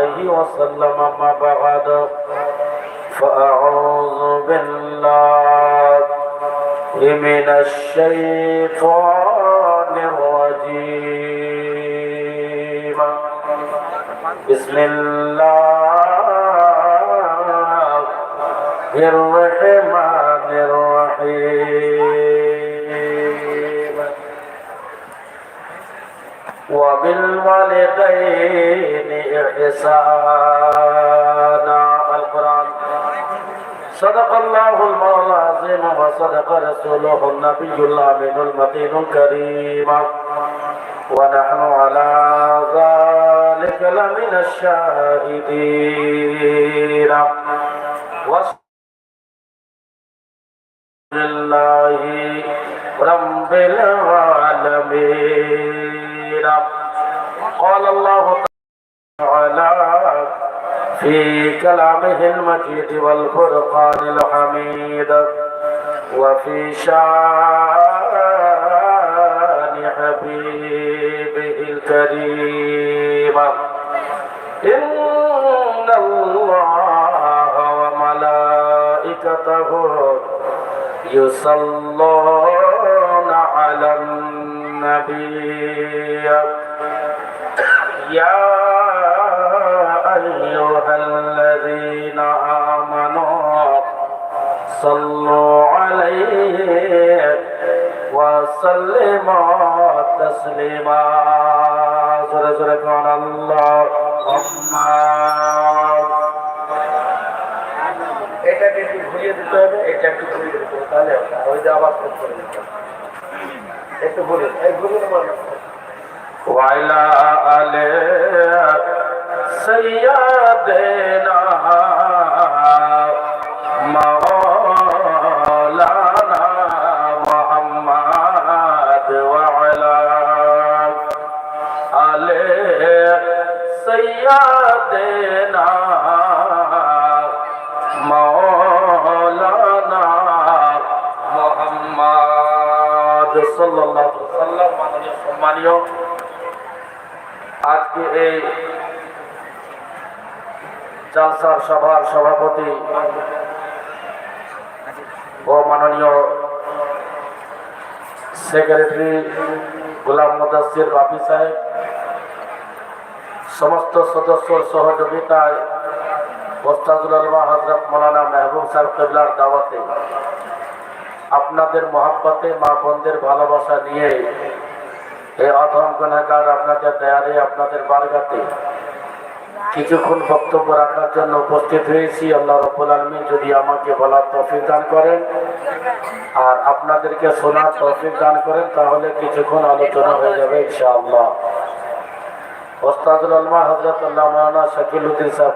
عليه وسلم ما بعد. فأعوذ بالله من الشيطان الرجيم. بسم الله. وبالوالدين إحسانا. القرآن. صدق الله المولى العظيم وصدق رسوله النبي الأمين المتين الكريم. ونحن على ذلك لمن الشاهدين. لله رب العالمين. قال الله تعالى في كلامه المجيد والفرقان الحميد وفي شأن حبيبه الكريم. إن الله وملائكته يصلون النبي يا أيها الذين آمنوا صلوا عليه وسلموا تسليما سورة سورة الله এটাকে একটু ঘুরিয়ে দিতে হবে এটা একটু ঘুরিয়ে দিতে হবে তাহলে হবে। আর ওই যে আবার ফোন করে দিতে হবে একটু ঘুরিয়ে এই ঘুরিয়ে দেবো সাল্লাল্লাহু মাননীয় সম্মানীয়, আজকে এই জালসার সভার সভাপতি ও মাননীয় সেক্রেটারি গোলাম মুদাসির বাপি সাহেব, সমস্ত সদস্যর সহযোগিতায় ওস্তাদুল আলমা হজরত মৌলানা মেহবুব সাহেব কেবলার দাওয়াতে আপনাদের মহাব্বতে মা বোনদের ভালোবাসা নিয়ে এই অধম গুণাগার আপনাদের দেয়ারে, আপনাদের বারগাতে কিছুক্ষণ বক্তব্য রাখার জন্য উপস্থিত হয়েছি। আল্লাহ রব্বুল আলমী যদি আমাকে বলার তৌফিক দান করেন আর আপনাদেরকে শোনার তৌফিক দান করেন, তাহলে কিছুক্ষণ আলোচনা হয়ে যাবে ইনশাআল্লাহ। ওস্তাদুল আলমা হজরত আল্লাহ মৌলানা শাকিল উদ্দিন সাহেব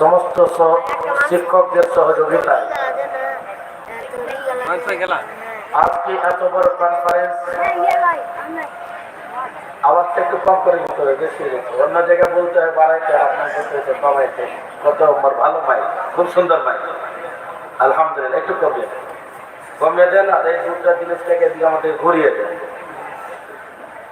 সমস্ত শিক্ষকদের সহযোগিতায়। এত বড় আওয়াজটা একটু কম করে হবে, বেশি অন্য জায়গায় বলতে হয়, বাড়াইতে কত আমার ভালো খুব সুন্দর আলহামদুলিল্লাহ, একটু কমিয়ে দেন। কমিয়ে দেন আর এই দুটা জিনিসটাকে দিয়ে আমাদের ঘুরিয়ে দেন।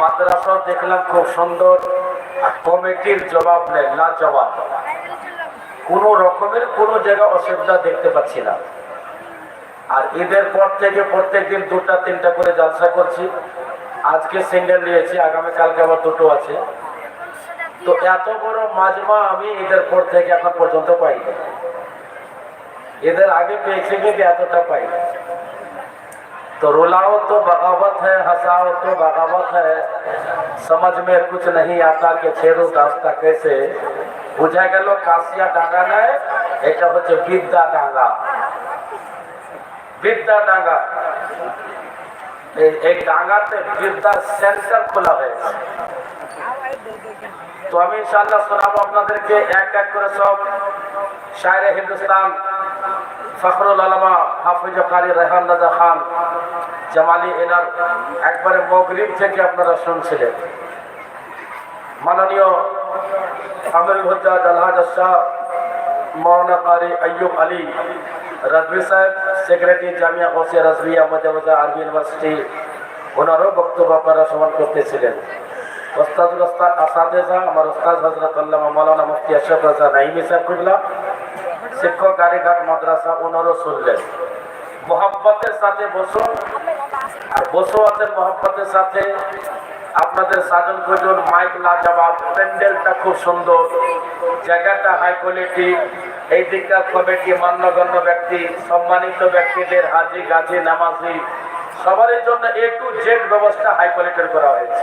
মাদ্রাসা দেখলাম খুব সুন্দর কমিটির জবাব নেই না জবাব কোনো রকমের কোনো জায়গা অসুবিধা দেখতে পাচ্ছি না। আর ঈদের পর থেকে প্রত্যেক দিন দুটা, তিনটা করে জলসা করছি। আজকে সিঙ্গেল নিয়েছি আগামীকালকে আবার দুটো আছে। তো এত বড় মাজমা আমি ঈদের পর থেকে এখন পর্যন্ত পাইনি। ঈদের আগে পেয়েছি কিন্তু এতটা পাইনি। तो रुलाओ तो बगावत है हंसाओ तो बगावत है समझ में कुछ नहीं आता कि छेड़ो रास्ता कैसे বুঝা গেল কাশিয়া ডাঙ্গা নয় এটা হচ্ছে বিদ্যা ডাঙ্গা বিদ্যা ডাঙ্গা এই- এই ডাঙ্গাতে বিদ্যার সেন্টার খোলা হয়েছে তো আমি ইনশাআল্লাহ শোনাবো আপনাদেরকে এক এক করে সব শায়রে হিন্দুস্তান ফখরুল আলমা হাফিজ কারি রেহান রাজা খান, জামালি এনার একবারে মগরিব থেকে আপনারা শুনছিলেন। মাননীয় আমির হজ্জাজ আলহাজ শাহ মৌলানা কারি আইয়ুব আলী রাজবি সাহেব, সেক্রেটারি জামিয়া হোসিয়া রাজবিয়া মজামজা আরবি ইউনিভার্সিটি, ওনারও বক্তব্য আপনারা সমান করতেছিলেন। ওস্তাদুল ওস্তাদ আসাদেজা আমার ওস্তাদ হজরত আল্লামা মৌলানা মুফতি আশরফ রাজা নাইমি সাহেব কুবলা শিক্ষক গাড়িঘাট মাদ্রাসা ওনারও শুনলেন মোহাম্মতের সাথে বসুন আর বসুয়াতের মোহাম্মতের সাথে। আপনাদের সাজন পুজোর মাইক লাজবাব প্যান্ডেলটা খুব সুন্দর। জায়গাটা হাই কোয়ালিটি এই দিককার কমিটি, মান্যগণ্য ব্যক্তি, সম্মানিত ব্যক্তিদের হাজি, গাজি, নামাজি সবার জন্য এ টু জেড ব্যবস্থা হাই কোয়ালিটির করা হয়েছে।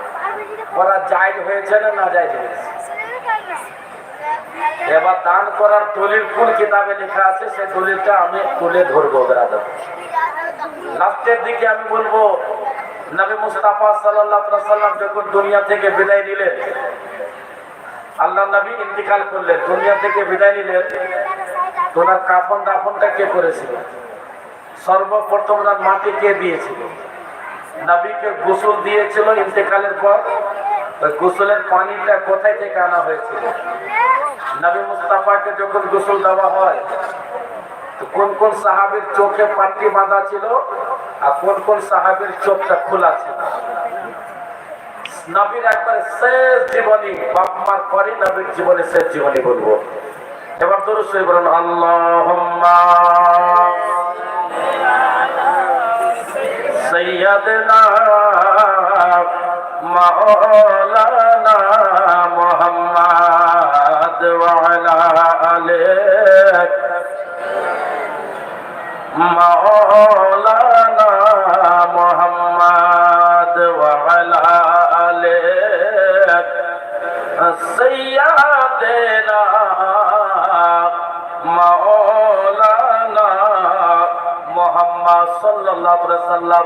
করা জায়জ হয়েছে না না জায়জ হয়েছে? এবার দান করার দলিল কোন কিতাবে লেখা আছে? সেই দলিলটা আমি তুলে ধরবো লাস্টের দিকে আমি বলব, নবী মুস্তাফা সাল্লাম যখন দুনিয়া থেকে বিদায় নিলেন, আল্লাহ নবী ইন্তিকাল করলেন। দুনিয়া থেকে বিদায় নিলেন তো ওনার কাফন দাফনটা কে করেছিল? সর্বপ্রথম মাটি কে দিয়েছিল? নবীকে গোসল দিয়েছিল ইন্তেকালের পর। গোসলের পানিটা কোথায় থেকে আনা হয়েছিল? নবী মুস্তাফাকে যখন গোসল দেওয়া হয় কোন কোন সাহাবের চোখে পাট্টি বাঁধা ছিল আর কোন কোন সাহাবের চোখটা খোলা ছিল? নবীর একবার শেষ জীবনী, বাপ মার পরে নবীর জীবনে শেষ জীবনী বলব। এবার সই বলুন আল্লাহ سيدنا مولانا محمد وعلى عليك مولانا محمد وعلى آله سيدنا مولانا محمد صلى الله عليه وسلم.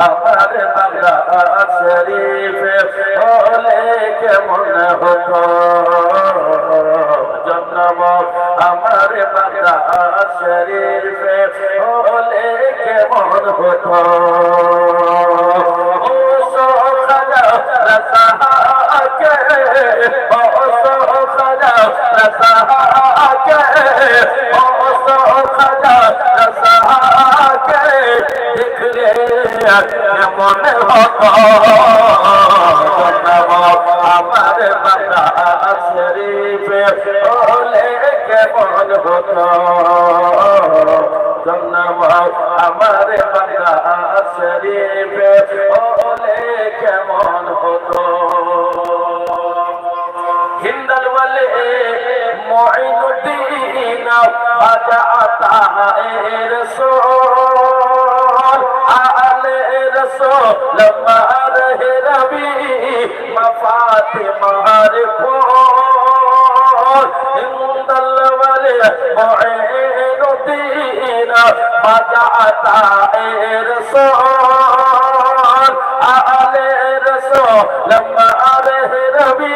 আমার বান্দা শরীফ হলে কেমন হতো জন্ম আমার বান্দা শরীফ হলে কেমন হতো ও সোখাজা কেমন হতো আমার বান্দা শরীফ হলে কেমন হতো জন্ম আমার বান্দা শরীফ হলে কেমন হতো হিন্দল বলে মঈনুদ্দিন বাজা আতা রসোল আলে ফোল হিন্দল বলে মঈনুদ্দিন বাজা আতা রসোল আলে রসোল মার হে রবি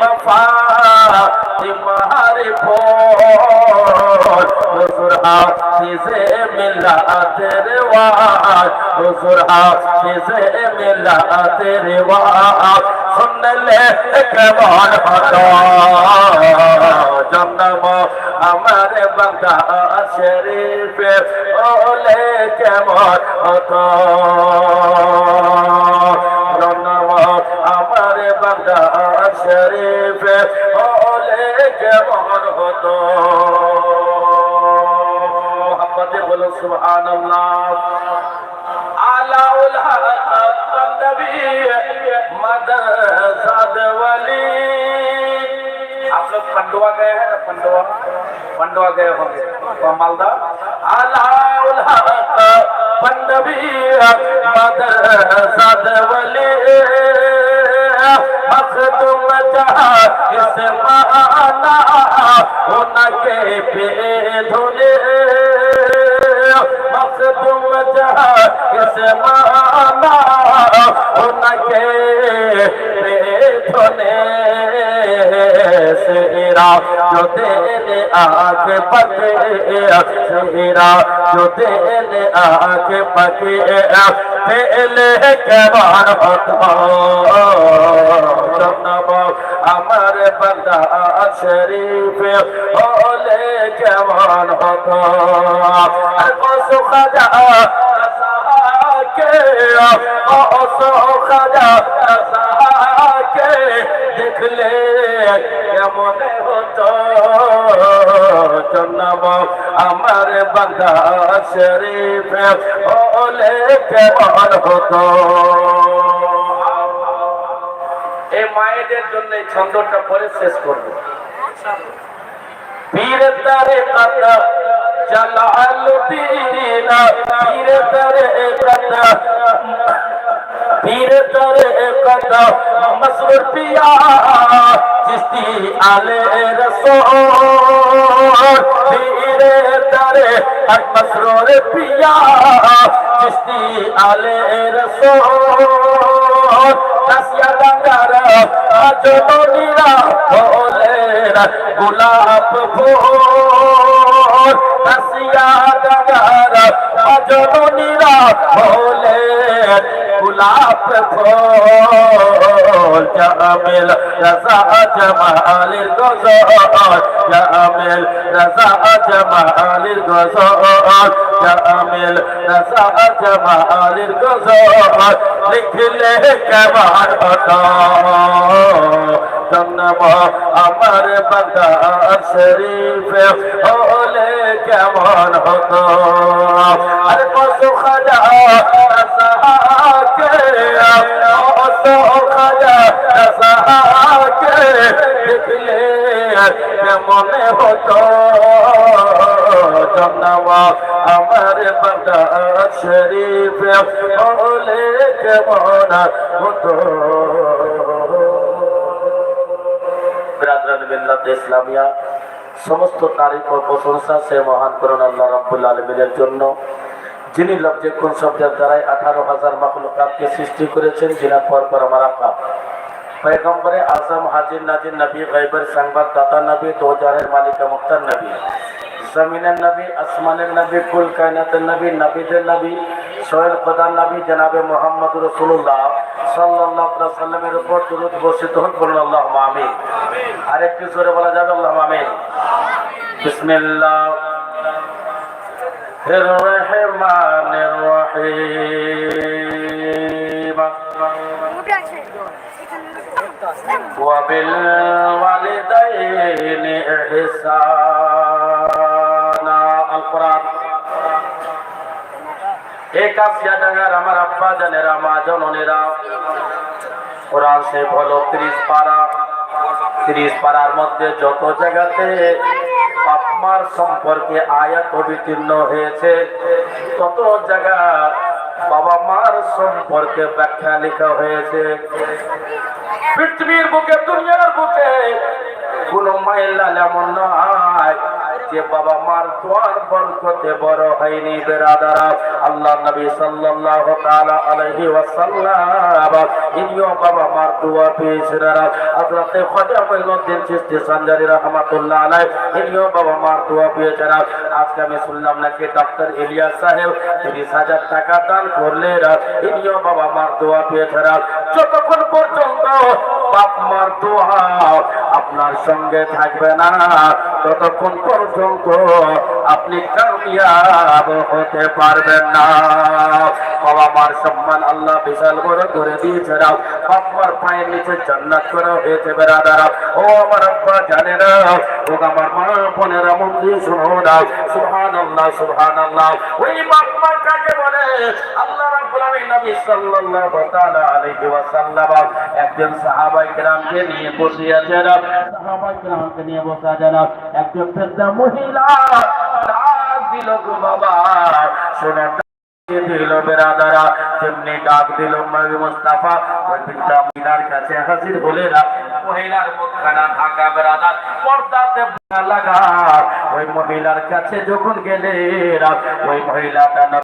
মফাতে মার ফোল হুজুর হাফিজে মিল হাফিজে মিলাতের ওয়াজ। হুজুর হাফিজে মিলাতের ওয়াজ। শুনলে কেমন হতো? জন্ম আমার বান্দা শরীফে ওলে কেমন হতো? জন্ম আমার বান্দা শরীফে ওলে কেমন হতো? سبحان الله على النبي مدد صد ولی آپ لوگ پنڈوا گئے ہیں نا پنڈوا پنڈوا گئے ہوں گے اور مالدہ الا پنڈوی مدد صد ولی مخدوم جہاں اس مانا ہونا मखदुम जहा इस माना उनके पे धुले सेरा जो तेरे आगे पके सेरा जो तेरे आगे पके तेले के बार जन्म আমার বন্দা শরীফ ওলে কেমন হতো? সাহাকে কসু খাজা সাহাকে দেখলে কেমন হতো? জন্ম আমার বন্দা শরীফ ওলে কেমন হতো? মায়েদের জন্য এই ছন্দটা পরে শেষ করব। পীর তারে কথা জালালুদ্দিন পীর তারে কথা পীর তারে কথা মসরুর পিয়া, চিস্তি আলে রসোল পীর তারে মসরুর পিয়া আজনীরা বলেন গোলাপ ভোর। হাসিয়া ডাঙ্গার আজনীরা বলেন ফুল জামিল রাজা জামালের গজল জামিল রাজা জামালের গজল জামিল রাজা জামালের গজল লিখলে কেমন হতো জন্ম আমার বান্দা শরীফ হলে কেমন হতো আর পশু খাজা জন্ম আমার শরীফ। হলে কেমন হতো। ইসলামিয়া, সমস্ত তারিখ ও প্রশংসা সে মহান করুন আল্লাহ রাব্বুল আলমিনের জন্য। যিনি লব্ধে কোন শব্দের দ্বারাই আঠারো হাজার মাকলুকাতকে সৃষ্টি করেছেন যিনি পর পর আমার पैगम्बर আজম, হাজির নাজির নবী, গাইবের সংবাদ, দাতা নবী, দোজারের মালিকা, মুক্তার নবী। জমিনের নবী, আসমানের নবী, কুল কায়নাতের নবী, নবীদের নবী, সোহেল খোদার নবী, জনাবে মোহাম্মদ রসুল্লাহ সাল্লামের উপর দুরুদ বর্ষিত হোক, বলুন আল্লাহ মামি আরেকটি জোরে বলা যাবে আল্লাহ মামি বিসমিল্লাহ। রহিম। وبالوالدين إحسانا القرآن এক আসিয়া ডাঙ্গার আমার আব্বা জানেরা মা জননেরা কোরআন সে হলো ত্রিশ পারা ত্রিশ পাড়ার মধ্যে যত জায়গাতে বাপমার সম্পর্কে আয়াত অবিতীর্ণ হয়েছে তত জায়গা বাবা মার সম্পর্কে ব্যাখ্যা লেখা হয়েছে। পৃথিবীর বুকে দুনিয়ার বুকে কোন মাইল এমন নয় যে বাবা মার দোয়ার বরকতে বড় হয়নি বেরাদারা। আল্লাহ নবী সাল্লাল্লাহু তাআলা আলাইহি ওয়াসাল্লাম ইনিও বাবা মার দোয়া পেয়েছেন। হযরতে খাজা মাইনুদ্দিন চিশতি সানজারি রাহমাতুল্লাহ আলাইহি, ইনিও বাবা মার দোয়া পেয়েছেন। আজকে আমি শুনলাম নাকি ডক্টর ইলিয়াস সাহেব তিরিশ হাজার টাকা দান করলেন। ইনিও বাবা মার দোয়া পেয়েছেন। যতক্ষণ পর্যন্ত বাপ মার দোয়া আপনার সঙ্গে থাকবে না ততক্ষণ পর্যন্ত আপনি কামিয়াব হতে পারবেন না। বাবা মার সম্মান আল্লাহ বিশাল বড় করে দিয়েছে না বাপ মার পায়ের নিচে জান্নাত করা হয়েছে বেড়াদারা ও আমার আব্বা, জানে না ও আমার মা, বোনেরা মন দিয়ে শুনো না সুবহান আল্লাহ সুহান আল্লাহ ওই বাপ মা কাকে বলে? নবী সাল্লাল্লাহু তাআলা আলাইহি ওয়াসাল্লাম একজন সাহাবায়ে কেরামকে নিয়ে বসে আছেন সাহাবায়ে কেরামকে নিয়ে বসে আছেন একজন মহিলা গো বাবা ওই মহিলার কাছে যখন গেলে ওই মহিলাটা